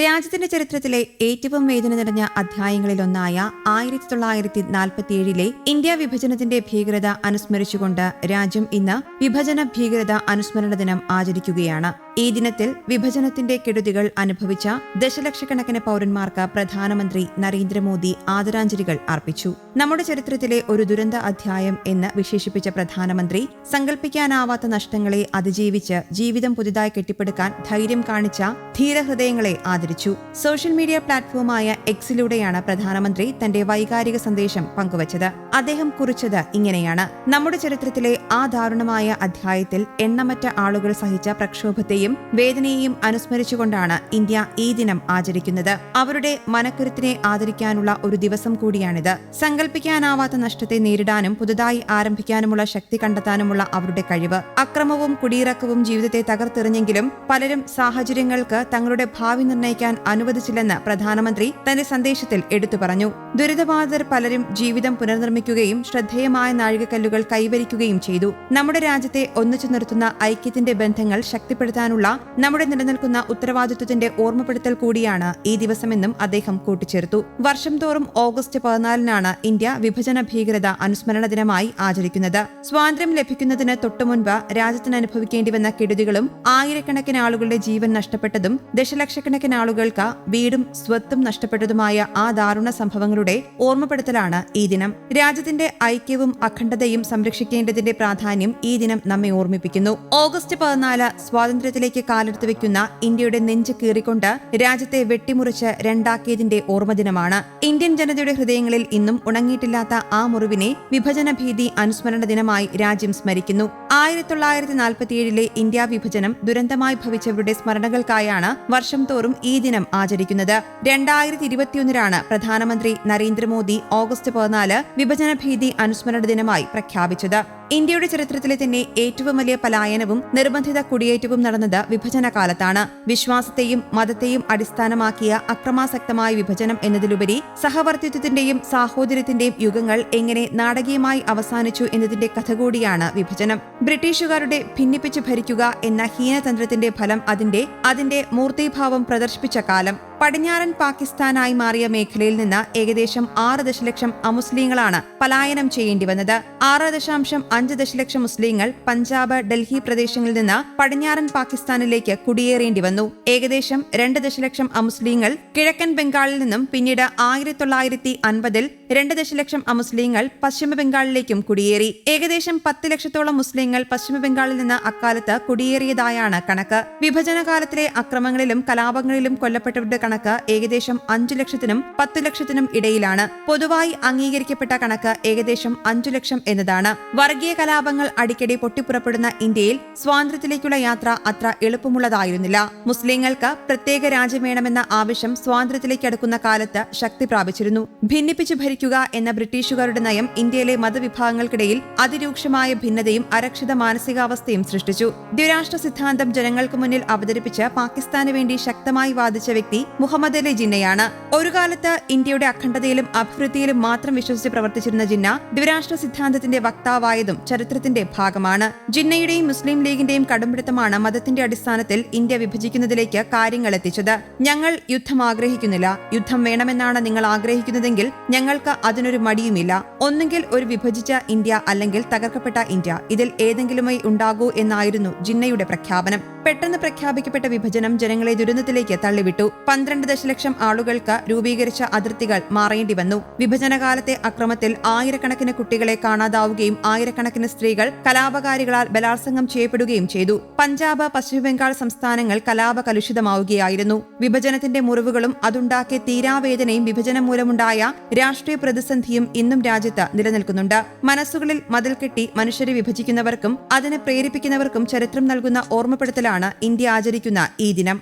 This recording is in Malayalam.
രാജ്യത്തിന്റെ ചരിത്രത്തിലെ ഏറ്റവും വേദന നിറഞ്ഞ അധ്യായങ്ങളിലൊന്നായ ആയിരത്തി തൊള്ളായിരത്തി നാൽപ്പത്തിയേഴിലെ ഇന്ത്യ വിഭജനത്തിന്റെ ഭീകരത അനുസ്മരിച്ചുകൊണ്ട് രാജ്യം ഇന്ന് വിഭജന ഭീകരത അനുസ്മരണ ദിനം ആചരിക്കുകയാണ്. ഈ ദിനത്തിൽ വിഭജനത്തിന്റെ കെടുതികൾ അനുഭവിച്ച ദശലക്ഷക്കണക്കിന് പൗരന്മാർക്ക് പ്രധാനമന്ത്രി നരേന്ദ്രമോദി ആദരാഞ്ജലികൾ അർപ്പിച്ചു. നമ്മുടെ ചരിത്രത്തിലെ ഒരു ദുരന്ത അധ്യായം എന്ന് വിശേഷിപ്പിച്ച പ്രധാനമന്ത്രി സങ്കല്പിക്കാനാവാത്ത നഷ്ടങ്ങളെ അതിജീവിച്ച് ജീവിതം പുതുതായി കെട്ടിപ്പടുക്കാൻ ധൈര്യം കാണിച്ച ധീരഹൃദയങ്ങളെ ആദരിച്ചു. സോഷ്യൽ മീഡിയ പ്ലാറ്റ്ഫോമായ എക്സിലൂടെയാണ് പ്രധാനമന്ത്രി തന്റെ വൈകാരിക സന്ദേശം പങ്കുവച്ചത്. അദ്ദേഹം കുറിച്ചത് ഇങ്ങനെയാണ്. നമ്മുടെ ചരിത്രത്തിലെ ആ ദാരുണമായ അധ്യായത്തിൽ എണ്ണമറ്റ ആളുകൾ സഹിച്ച പ്രക്ഷോഭത്തെയും വേദനയെയും അനുസ്മരിച്ചുകൊണ്ടാണ് ഇന്ത്യ ഈ ദിനം ആചരിക്കുന്നത്. അവരുടെ മനക്കരുത്തിനെ ആദരിക്കാനുള്ള ഒരു ദിവസം കൂടിയാണിത്. സങ്കല്പിക്കാനാവാത്ത നഷ്ടത്തെ നേരിടാനും പുതുതായി ആരംഭിക്കാനുമുള്ള ശക്തി കണ്ടെത്താനുമുള്ള അവരുടെ കഴിവ്. അക്രമവും കുടിയിറക്കവും ജീവിതത്തെ തകർത്തെറിഞ്ഞെങ്കിലും പലരും സാഹചര്യങ്ങൾക്ക് തങ്ങളുടെ ഭാവി നിർണയിക്കാൻ അനുവദിച്ചില്ലെന്ന് പ്രധാനമന്ത്രി തന്റെ സന്ദേശത്തിൽ എടുത്തു പറഞ്ഞു. ദുരിതബാധിതർ പലരും ജീവിതം പുനർനിർമ്മിക്കുകയും ശ്രദ്ധേയമായ നാഴികക്കല്ലുകൾ കൈവരിക്കുകയും ചെയ്തു. നമ്മുടെ രാജ്യത്തെ ഒന്നിച്ചു നിർത്തുന്ന ഐക്യത്തിന്റെ ബന്ധങ്ങൾ ശക്തിപ്പെടുത്താനുള്ള നമ്മുടെ നിലനിൽക്കുന്ന ഉത്തരവാദിത്വത്തിന്റെ ഓർമ്മപ്പെടുത്തൽ കൂടിയാണ് ഈ ദിവസമെന്നും അദ്ദേഹം കൂട്ടിച്ചേർത്തു. വർഷം തോറും ഓഗസ്റ്റ് പതിനാലിനാണ് ഇന്ത്യ വിഭജന ഭീകരത അനുസ്മരണ ദിനമായി ആചരിക്കുന്നത്. സ്വാതന്ത്ര്യം ലഭിക്കുന്നതിന് തൊട്ടുമുൻപ് രാജ്യത്തിന് അനുഭവിക്കേണ്ടി വന്ന കെടുതികളും ആയിരക്കണക്കിന് ആളുകളുടെ ജീവൻ നഷ്ടപ്പെട്ടതും ദശലക്ഷക്കണക്കിന് ആളുകൾക്ക് വീടും സ്വത്തും നഷ്ടപ്പെട്ടതുമായ ആ ദാരുണ സംഭവങ്ങളുടെ ഓർമ്മപ്പെടുത്തലാണ് ഈ ദിനം. രാജ്യത്തിന്റെ ഐക്യവും അഖണ്ഡതയും സംരക്ഷിക്കേണ്ടതിന്റെ പ്രാധാന്യം ഈ ദിനം നമ്മെ ഓർമ്മിപ്പിക്കുന്നു. ഓഗസ്റ്റ് പതിനാല് സ്വാതന്ത്ര്യത്തിലേക്ക് കാലെടുത്ത് വെക്കുന്ന ഇന്ത്യയുടെ നെഞ്ച് കീറിക്കൊണ്ട് രാജ്യത്തെ വെട്ടിമുറിച്ച് രണ്ടാക്കിയതിന്റെ ഓർമ്മദിനമാണ്. ഇന്ത്യൻ ജനതയുടെ ഹൃദയങ്ങളിൽ ഇന്നും ഉണങ്ങിയിട്ടില്ലാത്ത ആ മുറിവിനെ വിഭജന ഭീതി അനുസ്മരണ ദിനമായി രാജ്യം സ്മരിക്കുന്നു. ആയിരത്തി തൊള്ളായിരത്തി നാൽപ്പത്തിയേഴിലെ ഇന്ത്യ വിഭജനം ദുരന്തമായി ഭവിച്ചവരുടെ സ്മരണകൾക്കായാണ് വർഷം തോറും ഈ ദിനം ആചരിക്കുന്നത്. രണ്ടായിരത്തി ഇരുപത്തിയൊന്നിലാണ് പ്രധാനമന്ത്രി നരേന്ദ്രമോദി ഓഗസ്റ്റ് പതിനാല് വിഭജന ഭീതി അനുസ്മരണ ദിനമായി പ്രഖ്യാപിച്ചത്. ഇന്ത്യയുടെ ചരിത്രത്തിലെ തന്നെ ഏറ്റവും വലിയ പലായനവും നിർബന്ധിത കുടിയേറ്റവും നടന്നത് വിഭജന കാലത്താണ് വിശ്വാസത്തെയും മതത്തെയും അടിസ്ഥാനമാക്കിയ അക്രമാസക്തമായ വിഭജനം എന്നതിലുപരി സഹവർത്തിത്വത്തിന്റെയും സാഹോദര്യത്തിന്റെയും യുഗങ്ങൾ എങ്ങനെ നാടകീയമായി അവസാനിച്ചു എന്നതിന്റെ കഥ കൂടിയാണ് വിഭജനം. ബ്രിട്ടീഷുകാരുടെ ഭിന്നിപ്പിച്ച് ഭരിക്കുക എന്ന ഹീനതന്ത്രത്തിന്റെ ഫലം അതിന്റെ അതിന്റെ മൂർത്തിഭാവം പ്രദർശിപ്പിച്ച കാലം. പടിഞ്ഞാറൻ പാകിസ്ഥാനായി മാറിയ മേഖലയിൽ നിന്ന് ഏകദേശം ആറ് ദശലക്ഷം അമുസ്ലിങ്ങളാണ് പലായനം ചെയ്യേണ്ടി വന്നത്. ആറ് ദശാംശം അഞ്ച് ദശലക്ഷം മുസ്ലിങ്ങൾ പഞ്ചാബ് ഡൽഹി പ്രദേശങ്ങളിൽ നിന്ന് പടിഞ്ഞാറൻ പാകിസ്ഥാനിലേക്ക് കുടിയേറേണ്ടി വന്നു. ഏകദേശം രണ്ട് ദശലക്ഷം അമുസ്ലിങ്ങൾ കിഴക്കൻ ബംഗാളിൽ നിന്നും പിന്നീട് ആയിരത്തി തൊള്ളായിരത്തി അൻപതിൽ രണ്ട് ദശലക്ഷം അമുസ്ലിങ്ങൾ പശ്ചിമ ബംഗാളിലേക്കും കുടിയേറി. ഏകദേശം പത്ത് ലക്ഷത്തോളം മുസ്ലിങ്ങൾ പശ്ചിമ ബംഗാളിൽ നിന്ന് അക്കാലത്ത് കുടിയേറിയതായാണ് കണക്ക്. വിഭജനകാലത്തിലെ അക്രമങ്ങളിലും കലാപങ്ങളിലും കൊല്ലപ്പെട്ടവരുടെ കണക്ക് ഏകദേശം അഞ്ചു ലക്ഷത്തിനും പത്തു ലക്ഷത്തിനും ഇടയിലാണ്. പൊതുവായി അംഗീകരിക്കപ്പെട്ട കണക്ക് ഏകദേശം അഞ്ചു ലക്ഷം എന്നതാണ്. വർഗീയ കലാപങ്ങൾ അടിക്കടി പൊട്ടിപ്പുറപ്പെടുന്ന ഇന്ത്യയിൽ സ്വാതന്ത്ര്യത്തിലേക്കുള്ള യാത്ര അത്ര എളുപ്പമുള്ളതായിരുന്നില്ല. മുസ്ലിങ്ങൾക്ക് പ്രത്യേക രാജ്യം വേണമെന്ന ആവശ്യം സ്വാതന്ത്ര്യത്തിലേക്ക് അടുക്കുന്ന കാലത്ത് ശക്തി പ്രാപിച്ചിരുന്നു. ഭിന്നിപ്പിച്ചു ഭരിക്കുക എന്ന ബ്രിട്ടീഷുകാരുടെ നയം ഇന്ത്യയിലെ മതവിഭാഗങ്ങൾക്കിടയിൽ അതിരൂക്ഷമായ ഭിന്നതയും അരക്ഷിത മാനസികാവസ്ഥയും സൃഷ്ടിച്ചു. ദ്വിരാഷ്ട്ര സിദ്ധാന്തം ജനങ്ങൾക്ക് മുന്നിൽ അവതരിപ്പിച്ച് പാകിസ്ഥാന് വേണ്ടി ശക്തമായി വാദിച്ച വ്യക്തി മുഹമ്മദ് അലി ജിന്നയാണ്. ഒരു കാലത്ത് ഇന്ത്യയുടെ അഖണ്ഡതയിലും അഭിവൃദ്ധിയിലും മാത്രം വിശ്വസിച്ച് പ്രവർത്തിച്ചിരുന്ന ജിന്ന ദ്വിരാഷ്ട്ര സിദ്ധാന്തത്തിന്റെ വക്താവായതും ചരിത്രത്തിന്റെ ഭാഗമാണ്. ജിന്നയുടെയും മുസ്ലിം ലീഗിന്റെയും കടുംപിടുത്തമാണ് മതത്തിന്റെ അടിസ്ഥാനത്തിൽ ഇന്ത്യ വിഭജിക്കുന്നതിലേക്ക് കാര്യങ്ങൾ എത്തിച്ചത്. ഞങ്ങൾ യുദ്ധം ആഗ്രഹിക്കുന്നില്ല. യുദ്ധം വേണമെന്നാണ് നിങ്ങൾ ആഗ്രഹിക്കുന്നതെങ്കിൽ ഞങ്ങൾക്ക് അതിനൊരു മടിയുമില്ല. ഒന്നുകിൽ ഒരു വിഭജിച്ച ഇന്ത്യ അല്ലെങ്കിൽ തകർക്കപ്പെട്ട ഇന്ത്യ ഇതിൽ ഏതെങ്കിലുമായി ഉണ്ടാകൂ എന്നായിരുന്നു ജിന്നയുടെ പ്രഖ്യാപനം. പെട്ടെന്ന് പ്രഖ്യാപിക്കപ്പെട്ട വിഭജനം ജനങ്ങളെ ദുരന്തത്തിലേക്ക് തള്ളിവിട്ടു. പന്ത്രണ്ട് ദശലക്ഷം ആളുകൾക്ക് രൂപീകരിച്ച അതിർത്തികൾ മാറേണ്ടി വന്നു. വിഭജനകാലത്തെ അക്രമത്തിൽ ആയിരക്കണക്കിന് കുട്ടികളെ കാണാതാവുകയും ആയിരക്കണക്കിന് സ്ത്രീകൾ കലാപകാരികളാൽ ബലാത്സംഗം ചെയ്യപ്പെടുകയും ചെയ്തു. പഞ്ചാബ് പശ്ചിമബംഗാൾ സംസ്ഥാനങ്ങൾ കലാപ കലുഷിതമാവുകയായിരുന്നു. വിഭജനത്തിന്റെ മുറിവുകളും അതുണ്ടാക്കിയ തീരാവേദനയും വിഭജനം മൂലമുണ്ടായ രാഷ്ട്രീയ പ്രതിസന്ധിയും ഇന്നും രാജ്യത്ത് നിലനിൽക്കുന്നുണ്ട്. മനസ്സുകളിൽ മതിൽ കെട്ടി മനുഷ്യരെ വിഭജിക്കുന്നവർക്കും അതിനെ പ്രേരിപ്പിക്കുന്നവർക്കും ചരിത്രം നൽകുന്ന ഓർമ്മപ്പെടുത്തലാണ് ഇന്ത്യ ആചരിക്കുന്ന ഈ ദിനം.